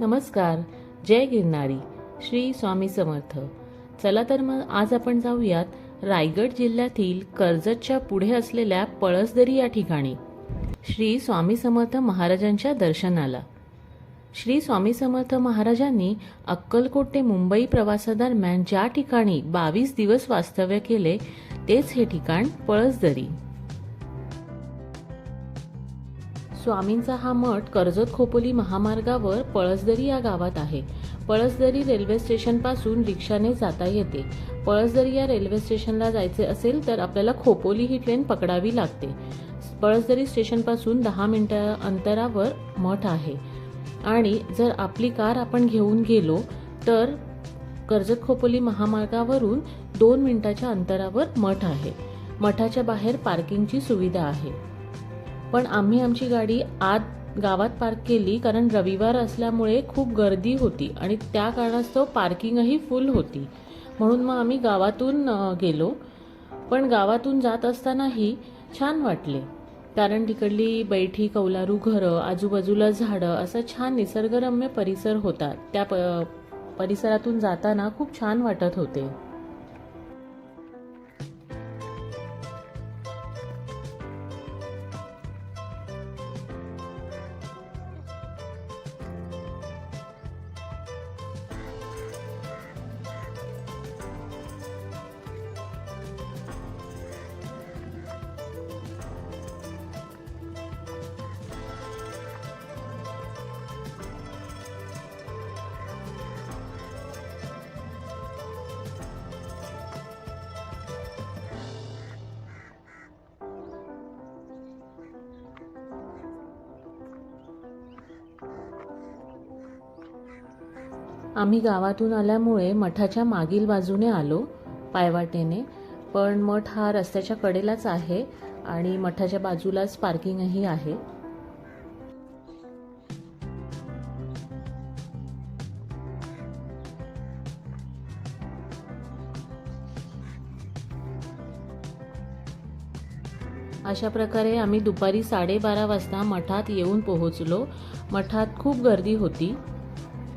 नमस्कार जय गिरनारी श्री स्वामी समर्थ. चला तर मग आज आपण जाऊयात रायगड जिल्ह्यातील कर्जतच्या पुढे असलेल्या पळसदरी या ठिकाणी. श्री स्वामी समर्थ महाराजांच्या दर्शनाला. श्री स्वामी समर्थ महाराजांनी अक्कलकोट ते मुंबई प्रवासादरम्यान ज्या ठिकाणी बावीस दिवस वास्तव्य केले तेच हे ठिकाण पळसदरी. स्वामींचा हा मठ कर्जत खोपोली महामार्गावर पळसदरी या गावात आहे. पळसदरी रेल्वे स्टेशनपासून रिक्षाने जाता येते. पळसदरी या रेल्वे स्टेशनला जायचे असेल तर आपल्याला खोपोली ही ट्रेन पकडावी लागते. पळसदरी स्टेशनपासून दहा मिनटं अंतरावर मठ आहे. आणि जर आपली कार आपण घेऊन गेलो तर कर्जत खोपोली महामार्गावरून दोन मिनिटाच्या अंतरावर मठ आहे. मठाच्या बाहेर पार्किंगची सुविधा आहे. पण आम्ही आमची गाडी आत गावात पार्क केली कारण रविवार असल्यामुळे खूप गर्दी होती आणि त्या कारणास्तव पार्किंगही फुल होती. म्हणून मग आम्ही गावातून गेलो. पण गावातून जात असतानाही छान वाटले. कारण तिकडली बैठी कौलारू घरं आजूबाजूला झाडं असा छान निसर्गरम्य परिसर होता. त्या प परिसरातून जाताना खूप छान वाटत होते. आम्ही गावातून आल्यामुळे मठाच्या मागील बाजूने आलो पायवाटेने. पण मठ हा रस्त्याच्या कडेलाच आहे आणि मठाच्या बाजूलाच पार्किंगही आहे. अशा प्रकारे आम्ही दुपारी साडेबारा वाजता मठात येऊन पोहोचलो. मठात खूप गर्दी होती.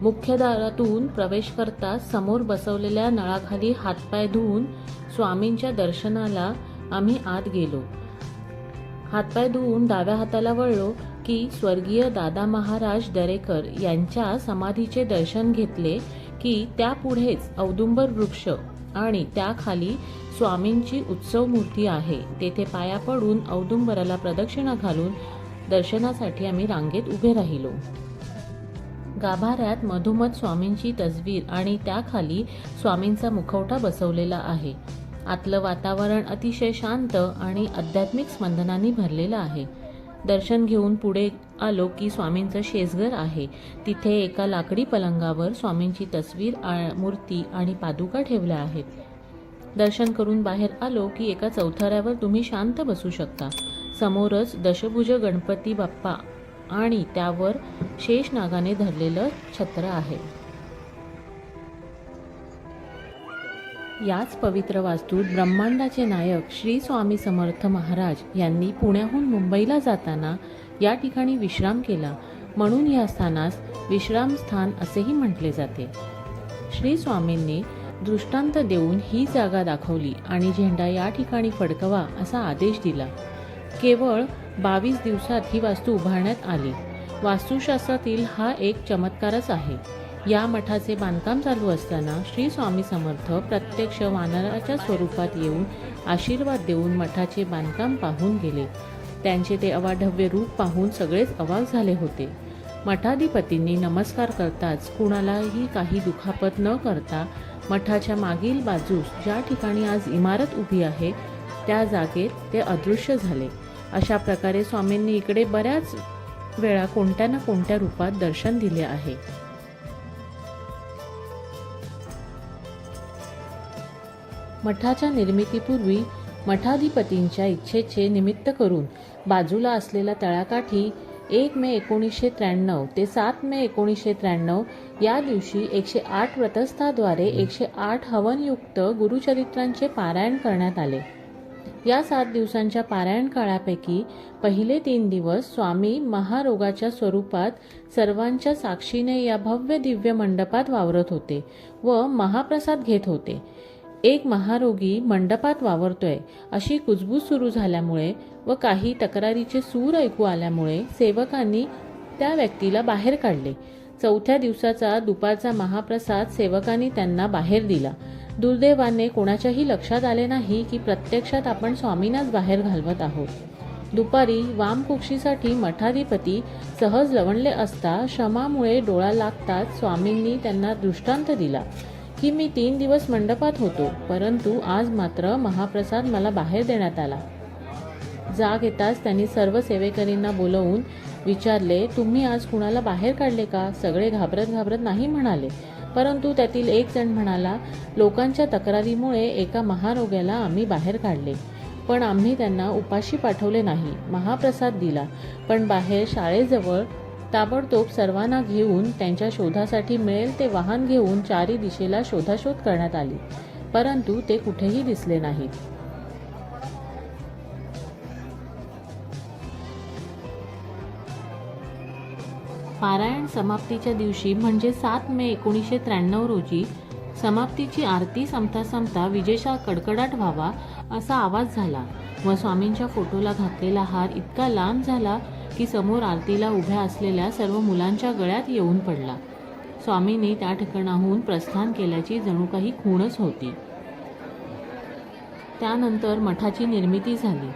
मुख्य दारातून प्रवेश करता समोर बसवलेल्या नळाखाली हातपाय धुवून स्वामींच्या दर्शनाला आम्ही आत गेलो. हातपाय धुवून डाव्या हाताला वळलो की स्वर्गीय दादा महाराज दरेकर यांच्या समाधीचे दर्शन घेतले की त्यापुढेच औदुंबर वृक्ष आणि त्याखाली स्वामींची उत्सव मूर्ती आहे. तेथे पाया पडून औदुंबराला प्रदक्षिणा घालून दर्शनासाठी आम्ही रांगेत उभे राहिलो. गाभाऱ्यात मधुमत स्वामींची तस्वीर आणि त्याखाली स्वामींचा मुखवटा बसवलेला आहे. आतलं वातावरण अतिशय शांत आणि आध्यात्मिक स्पंदनांनी भरलेलं आहे. दर्शन घेऊन पुढे आलो की स्वामींचं शेजघर आहे. तिथे एका लाकडी पलंगावर स्वामींची तस्वीर आ- मूर्ती आणि पादुका ठेवल्या आहेत. दर्शन करून बाहेर आलो की एका चौथऱ्यावर तुम्ही शांत बसू शकता. समोरच दशभुज गणपती बाप्पा आणि त्यावर शेष नागाने धरलेलं छत्र आहे. याच पवित्र वास्तूत ब्रह्मांडाचे नायक श्री स्वामी समर्थ महाराज यांनी पुण्याहून मुंबईला जाताना या ठिकाणी विश्राम केला म्हणून या स्थानास विश्रामस्थान असेही म्हटले जाते. श्री स्वामींनी दृष्टांत देऊन ही जागा दाखवली आणि झेंडा या ठिकाणी फडकवा असा आदेश दिला. केवळ बावीस दिवसात ही वास्तू उभारण्यात आली. वास्तुशास्त्रातील हा एक चमत्कारच आहे. या मठाचे बांधकाम चालू असताना श्री स्वामी समर्थ प्रत्यक्ष वानराच्या स्वरूपात येऊन आशीर्वाद देऊन मठाचे बांधकाम पाहून गेले. त्यांचे ते अवाढव्य रूप पाहून सगळेच अवाक झाले होते. मठाधिपतींनी नमस्कार करताच कुणालाही काही दुखापत न करता मठाच्या मागील बाजूस ज्या ठिकाणी आज इमारत उभी आहे त्या जागेत ते अदृश्य झाले. अशा प्रकारे स्वामींनी इकडे बऱ्याच वेळा कोणत्या ना कोणत्या रूपात दर्शन दिले आहे. मठाच्या निर्मितीपूर्वी मठाधिपतींच्या इच्छेचे निमित्त करून बाजूला असलेला तळाकाठी एक मे एकोणीसशे त्र्याण्णव ते सात मे एकोणीसशे त्र्याण्णव या दिवशी एकशे आठ व्रतस्थाद्वारे एकशे आठ हवनयुक्त गुरुचरित्रांचे पारायण करण्यात आले. या सात दिवसांच्या पारायण काळापैकी पहिले तीन दिवस स्वामी महारोगाच्या स्वरूपात सर्वांच्या साक्षीने या भव्य दिव्य मंडपात वावरत होते व महाप्रसाद घेत होते. एक महारोगी मंडपात वावरतोय अशी कुजबूज सुरू झाल्यामुळे व काही तक्रारीचे सूर ऐकू आल्यामुळे सेवकांनी त्या व्यक्तीला बाहेर काढले. चौथ्या दिवसाचा दुपारचा महाप्रसाद सेवकांनी त्यांना बाहेर दिला. दुर्दैवाने कोणाच्याही लक्षात आले नाही की प्रत्यक्षात आपण स्वामींनाच बाहेर घालवत आहोत. दुपारी वामकुक्षीसाठी मठाधिपती सहज लवणले असता क्षमामुळे डोळा लागताच स्वामींनी त्यांना दृष्टांत दिला. की मी तीन दिवस मंडपात होतो परंतु आज मात्र महाप्रसाद मला बाहेर देण्यात आला. जाग येताच त्यांनी सर्व सेवेकरींना बोलवून विचारले तुम्ही आज कुणाला बाहेर काढले का? सगळे घाबरत घाबरत नाही म्हणाले. परंतु त्यातील एक जण म्हणाला लोकांच्या तक्रारीमुळे एका महारोग्याला आम्ही बाहेर काढले. पण आम्ही त्यांना उपाशी पाठवले नाही महाप्रसाद दिला. पण बाहेर शाळेजवळ ताबडतोब सर्वांना घेऊन त्यांच्या शोधासाठी मिळेल ते वाहन घेऊन चारी दिशेला शोधाशोध करण्यात आली. परंतु ते कुठेही दिसले नाहीत. पारायण समाप्तीच्या दिवशी म्हणजे सात मे एकोणीसशे त्र्याण्णव रोजी समाप्तीची आरती संपता संपता विजेचा कडकडाट व्हावा असा आवाज झाला. व स्वामींच्या फोटोला घातलेला हार इतका लांब झाला की समोर आरतीला उभ्या असलेल्या सर्व मुलांच्या गळ्यात येऊन पडला. स्वामींनी त्या ठिकाणाहून प्रस्थान केल्याची जणू काही खूणच होती. त्यानंतर मठाची निर्मिती झाली.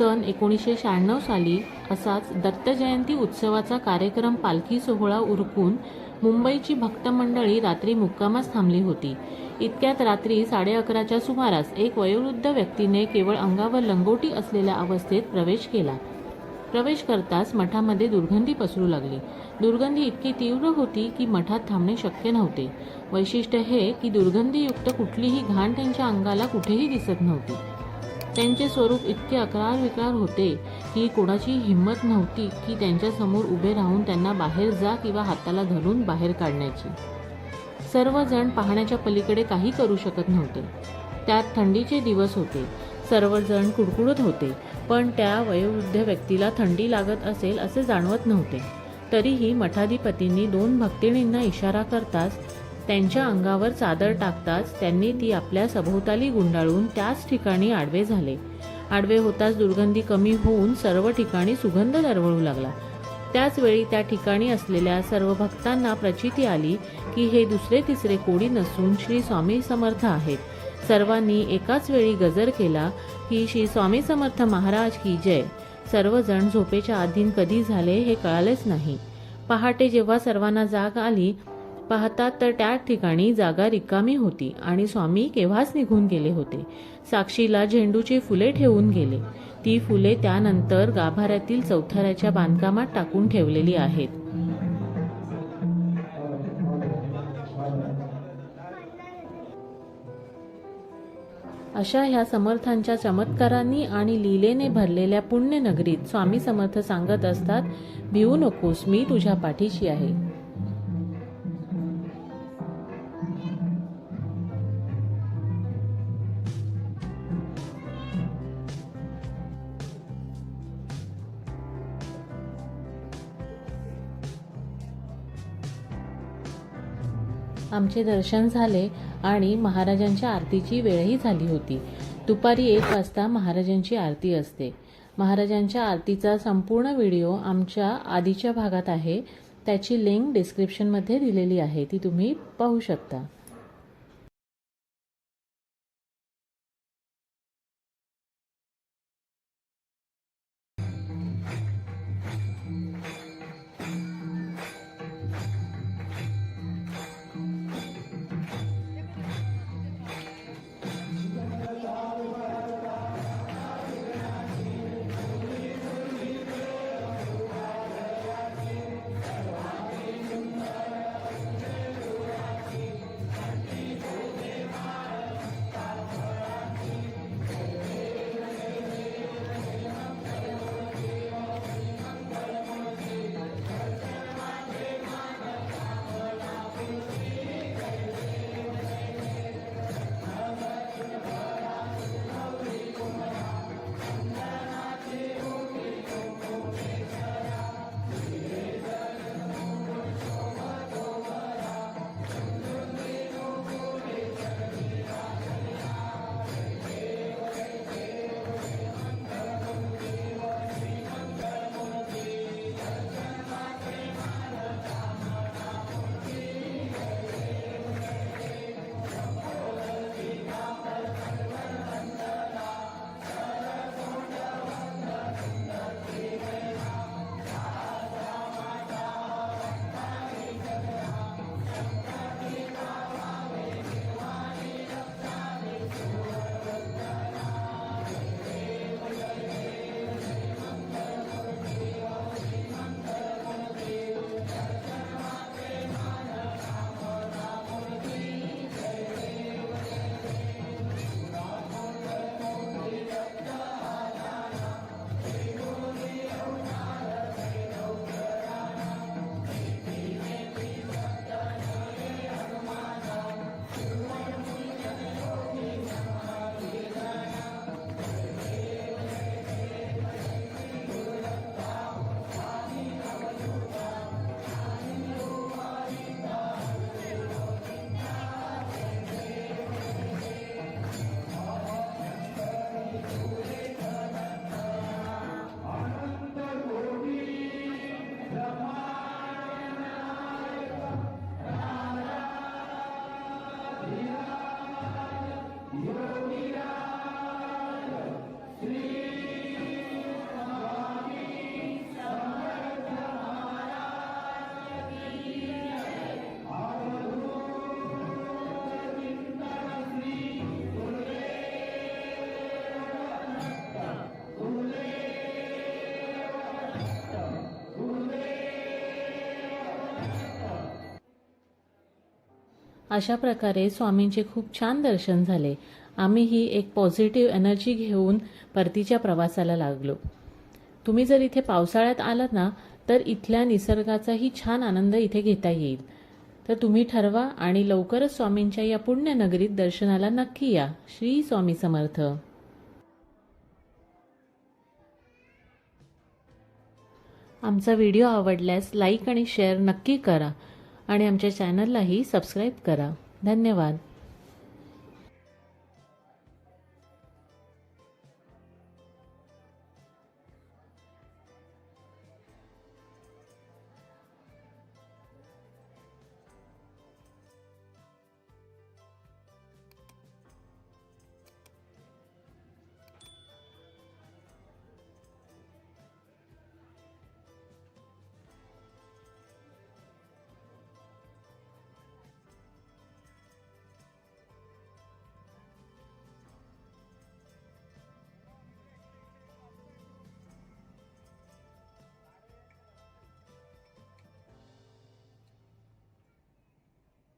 सन एकोणीसशे शहाण्णव साली असाच दत्तजयंती उत्सवाचा कार्यक्रम पालखी सोहळा उरकून मुंबईची भक्त मंडळी रात्री मुक्कामास थांबली होती. इतक्यात रात्री साडे अकराच्या सुमारास एक वयोवृद्ध व्यक्तीने केवळ अंगावर लंगोटी असलेल्या अवस्थेत प्रवेश केला. प्रवेश करताच मठामध्ये दुर्गंधी पसरू लागली. दुर्गंधी इतकी तीव्र होती की मठात थांबणे शक्य नव्हते. वैशिष्ट्य हे की दुर्गंधीयुक्त कुठलीही घाण त्यांच्या अंगाला कुठेही दिसत नव्हती. त्यांचे स्वरूप इतके अकरार विकार होते की कोणाची हिंमत नव्हती की त्यांच्यासमोर उभे राहून त्यांना बाहेर जा किंवा हाताला धरून बाहेर काढण्याची. सर्वजण पाहण्याच्या पलीकडे काही करू शकत नव्हते. त्यात थंडीचे दिवस होते. सर्वजण कुडकुडत होते पण त्या वयोवृद्ध व्यक्तीला थंडी लागत असेल असे जाणवत नव्हते. तरीही मठाधिपतींनी दोन भक्तिणींना इशारा करताच त्यांच्या अंगावर चादर टाकताच त्यांनी ती आपल्या सभोवताली गुंडाळून त्याच ठिकाणी आडवे झाले. आडवे होताच दुर्गंधी कमी होऊन सर्व ठिकाणी सुगंध दरवळू लागला. त्याचवेळी त्या ठिकाणी असलेल्या सर्व भक्तांना प्रचिती आली की हे दुसरे तिसरे कोडी नसून श्री स्वामी समर्थ आहेत. सर्वांनी एकाच वेळी गजर केला की श्री स्वामी समर्थ महाराज की जय. सर्वजण झोपेच्या अधीन कधी झाले हे कळालेच नाही. पहाटे जेव्हा सर्वांना जाग आली पाहतात तर त्या ठिकाणी जागा रिकामी होती आणि स्वामी केव्हाच निघून गेले होते. साक्षीला झेंडूची फुले ठेवून गेले. ती फुले त्यानंतर गाभाऱ्यातील चौथऱ्याच्या बांधकामात टाकून ठेवलेली आहेत. अशा ह्या समर्थांच्या चमत्कारांनी आणि लीलेने भरलेल्या पुण्यनगरीत स्वामी समर्थ सांगत असतात भिवू नकोस मी तुझ्या पाठीशी आहे. आमचे दर्शन झाले आणि महाराजांच्या आरतीची वेळही झाली होती. दुपारी एक वाजता महाराजांची आरती असते. महाराजांच्या आरतीचा संपूर्ण व्हिडिओ आमच्या आधीच्या भागात आहे. त्याची लिंक डिस्क्रिप्शनमध्ये दिलेली आहे. ती तुम्ही पाहू शकता. अशा प्रकारे स्वामींचे खूप छान दर्शन झाले. आम्हीही एक पॉझिटिव्ह एनर्जी घेऊन परतीच्या प्रवासाला लागलो. तुम्ही जर इथे पावसाळ्यात आलात ना तर इथल्या निसर्गाचाही छान आनंद इथे घेता येईल. तर तुम्ही ठरवा आणि लवकरच स्वामींच्या या पुण्यनगरीत दर्शनाला नक्की या. श्री स्वामी समर्थ. आमचा व्हिडिओ आवडल्यास लाईक आणि शेअर नक्की करा. आणि आमच्या चॅनललाही सबस्क्राईब करा. धन्यवाद.